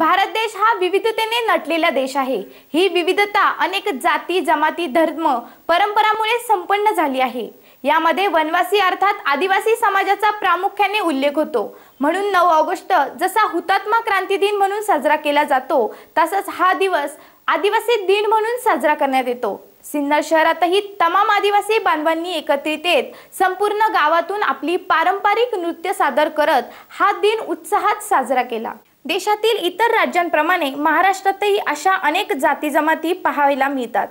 भारत देश हा विविधतेने नटलेला देश आहे. ही विविधता अनेक जाती जमाती धर्म परंपरामुळे संपन्न झाली आहे. यामध्ये वनवासी अर्थात आदिवासी समाजाचा प्रामुख्याने उल्लेख होतो. म्हणून नऊ ऑगस्ट जसा हुतात्मा क्रांती दिन म्हणून साजरा केला जातो तसाच हा दिवस आदिवासी दिन म्हणून साजरा करण्यात येतो. सिन्नर शहरातही तमाम आदिवासी बांधवांनी एकत्रित येत संपूर्ण गावातून आपली पारंपरिक नृत्य सादर करत हा दिन उत्साहात साजरा केला. देशातील इतर राज्यांप्रमाणे महाराष्ट्रातही अशा अनेक जाती जमाती पाहायला मिळतात.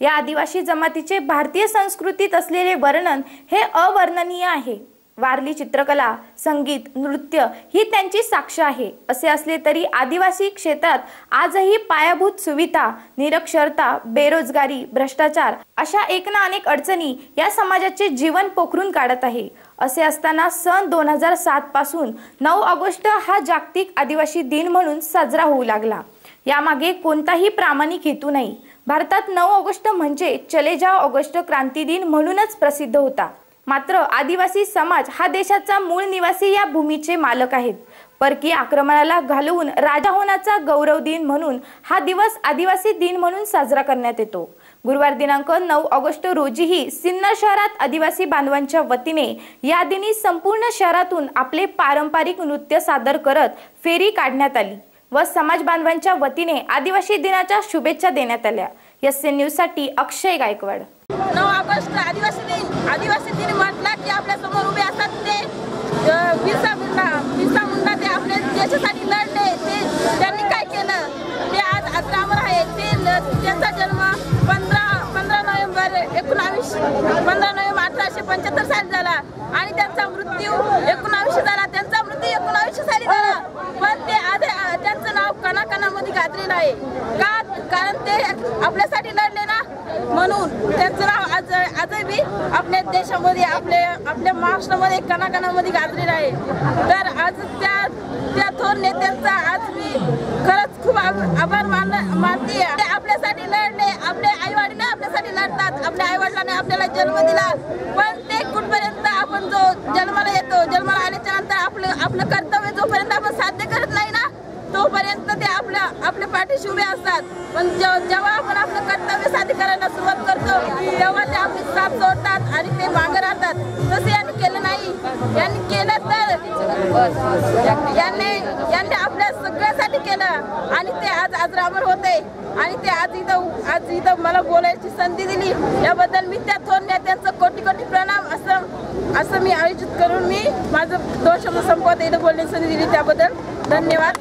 या आदिवासी जमातीचे भारतीय संस्कृतीत असलेले वर्णन हे अवर्णनीय आहे. वारली चित्रकला संगीत नृत्य ही त्यांची साक्ष आहे. असे असले तरी आदिवासी क्षेत्रात आजही पायाभूत सुविधा निरक्षरता बेरोजगारी भ्रष्टाचार अशा एक ना अनेक अडचणी या समाजाचे जीवन पोखरून काढत आहे. असे असताना सन दोन हजार सात पासून नऊ ऑगस्ट हा जागतिक आदिवासी दिन म्हणून साजरा होऊ लागला. यामागे कोणताही प्रामाणिक हेतू नाही. भारतात नऊ ऑगस्ट म्हणजे चले जाव ऑगस्ट क्रांती दिन म्हणूनच प्रसिद्ध होता. मात्र आदिवासी समाज हा देशाचा मूळ निवासी या भूमीचे मालक आहेत. परकीय आक्रमणाला घालवून राजा होण्याचा गौरव दिन म्हणून हा दिवस आदिवासी दिन म्हणून साजरा करण्यात येतो. गुरुवार दिनांक नऊ ऑगस्ट रोजीही सिन्नर शहरात आदिवासी बांधवांच्या वतीने या दिनी संपूर्ण शहरातून आपले पारंपरिक नृत्य सादर करत फेरी काढण्यात आली व समाज बांधवांच्या वतीने आदिवासी दिनाच्या शुभेच्छा देण्यात आल्या. S N news Akshay Gaikwad. August आदिवासी दिन आदिवासी दिन म्हटला की आपल्यासमोर उभे असतात ते बिरसा मुंडा बिरसा मुंडा ते आपल्या देशासाठी लढले ते त्यांनी काय केलं? ते आज अजरामर आहे ते त्यांचा जन्म पंधरा पंधरा नोव्हेंबर एकोणावीस पंधरा नोव्हेंबर अठराशे पंच्याहत्तर साली झाला. आणि त्यांचा मृत्यू एकोणावीसशे झाला त्यांचा मृत्यू एकोणावीसशे साली झाला. पण ते आज त्यांचं नाव कणाकणामध्ये गाजलेलं आहे. का? कारण ते आपल्यासाठी लढले ना? म्हणून त्यांचं आता बी आपल्या देशामध्ये आपल्या आपल्या महाराष्ट्रामध्ये कणाकणामध्ये गाजलेलं आहे. तर आज त्या त्या थोर नेत्यांचा आज मी खरंच खूप आभार मान मानते. आपल्यासाठी लढले आपले आईवडिला आपल्यासाठी लढतात. आपल्या आईवडिलांनी आपल्याला जन्म दिला. पण ते कुठपर्यंत आपण जो जन्माला येतो जन्माला आल्याच्यानंतर आपलं आपलं कर्तव्य जोपर्यंत आपण साध्य करत नाही ना तोपर्यंत ते आपल्या आपल्या पाठीशी उभे असतात. पण जेव्हा आपण आपलं कर्तव्य साध्य करायला सुरुवात करतो तेव्हा ते आपली साप सोडतात आणि ते मागे राहतात तसे यांनी केलं नाही. यांनी केलं तर यांनी यांनी आपल्या सगळ्यासाठी केलं. आणि ते आज आजरावर होते. आणि ते आज इथं आज इथं मला बोलायची संधी दिली. याबद्दल मी त्या थोर नेत्यांचं कोटी कोटी प्रणाम असं असं मी आयोजित करून मी माझं दोन शब्द संपवत इथं बोलण्याची संधी दिली त्याबद्दल. धन्यवाद.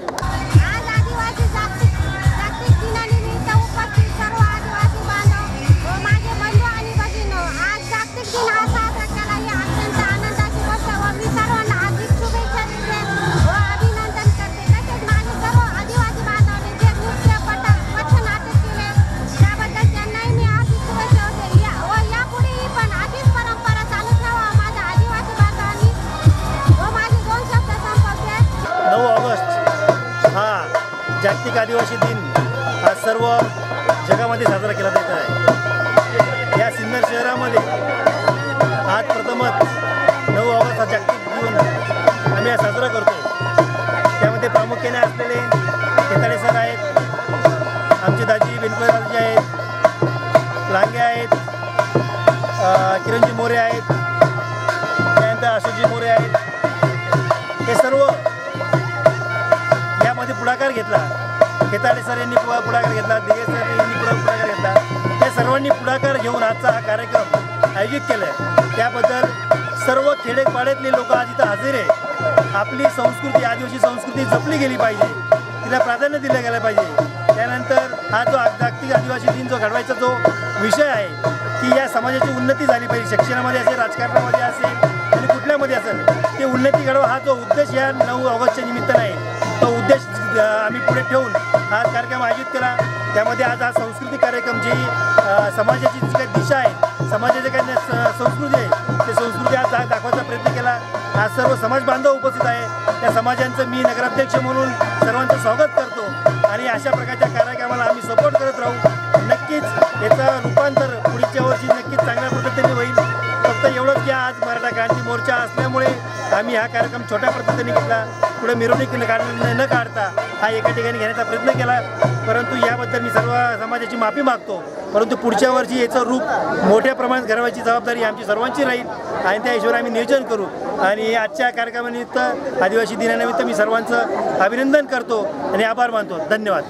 जागतिक आदिवासी दिन हा सर्व जगामध्ये साजरा केला जात आहे. या सिन्नर शहरामध्ये आज प्रथमच नऊ ऑगस्ट हा जागतिक दिन आम्ही साजरा करतो त्यामध्ये प्रामुख्याने असलेले केताडे सर आहेत आमचे दाजी बेनपराजी आहेत लांगे आहेत किरणजी मोरे आहेत त्यानंतर अशोकजी मोरे आहेत. हे सर्व यामध्ये पुढाकार घेतला. खेताडे सर यांनी पुढा- पुढाकार घेतला दिगे सर यांनी पुढा पुढाकार घेतला. त्या सर्वांनी पुढाकार घेऊन आजचा हा कार्यक्रम आयोजित केला आहे त्याबद्दल सर्व खेडेपाड्यातले लोक आज इथं हजर आहे. आपली संस्कृती आदिवासी संस्कृती जपली गेली पाहिजे. तिला प्राधान्य दिलं गेलं पाहिजे. त्यानंतर हा जो जागतिक आदिवासी दिन जो घडवायचा जो विषय आहे की या समाजाची उन्नती झाली पाहिजे. शिक्षणामध्ये असेल राजकारणामध्ये असेल आणि कुठल्यामध्ये असेल ते उन्नती घडवा हा जो उद्देश या नऊ ऑगस्टच्या निमित्तानं आहे. तो उद्देश आम्ही पुढे ठेवून हा कार्यक्रम आयोजित केला. त्यामध्ये आज हा सांस्कृतिक कार्यक्रम जी समाजाची जी काही दिशा आहे समाजाची काही स- संस्कृती आहे ते संस्कृती आज दाखवायचा प्रयत्न केला. आज सर्व समाज बांधव उपस्थित आहे. त्या समाजांचं मी नगराध्यक्ष म्हणून सर्वांचं स्वागत करतो. आणि अशा प्रकारच्या कार्यक्रमाला आम्ही सपोर्ट हा कार्यक्रम छोट्या पद्धतीने घेतला. पुढे मिरवणूक न काढ न काढता हा एका ठिकाणी घेण्याचा प्रयत्न केला. परंतु याबद्दल मी सर्व समाजाची माफी मागतो. परंतु पुढच्या वर्षी याचं रूप मोठ्या प्रमाणात घडवायची जबाबदारी आमची सर्वांची राहील. आणि त्या हिशोबाने आम्ही नियोजन करू. आणि आजच्या कार्यक्रमानिमित्त आदिवासी दिनानिमित्त मी सर्वांचं अभिनंदन करतो आणि आभार मानतो. धन्यवाद.